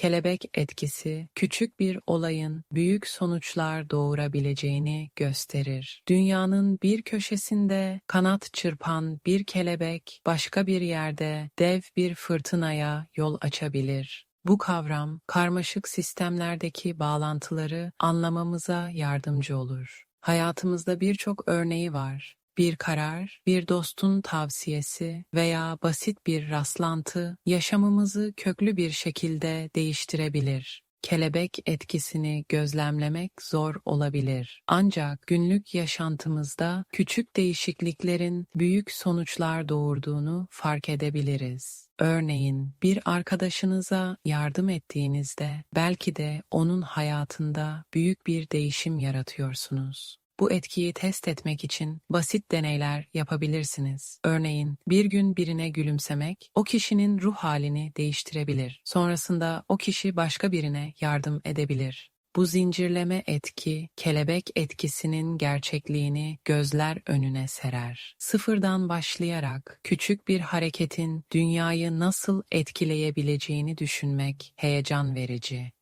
kelebek etkisi küçük bir olayın büyük sonuçlar doğurabileceğini gösterir. Dünyanın bir köşesinde kanat çırpan bir kelebek başka bir yerde dev bir fırtınaya yol açabilir. Bu kavram karmaşık sistemlerdeki bağlantıları anlamamıza yardımcı olur. Hayatımızda birçok örneği var. Bir karar, bir dostun tavsiyesi veya basit bir rastlantı yaşamımızı köklü bir şekilde değiştirebilir. Kelebek etkisini gözlemlemek zor olabilir. Ancak günlük yaşantımızda küçük değişikliklerin büyük sonuçlar doğurduğunu fark edebiliriz. Örneğin bir arkadaşınıza yardım ettiğinizde belki de onun hayatında büyük bir değişim yaratıyorsunuz. Bu etkiyi test etmek için basit deneyler yapabilirsiniz. Örneğin bir gün birine gülümsemek o kişinin ruh halini değiştirebilir. Sonrasında o kişi başka birine yardım edebilir. Bu zincirleme etki, kelebek etkisinin gerçekliğini gözler önüne serer. Sıfırdan başlayarak küçük bir hareketin dünyayı nasıl etkileyebileceğini düşünmek heyecan verici.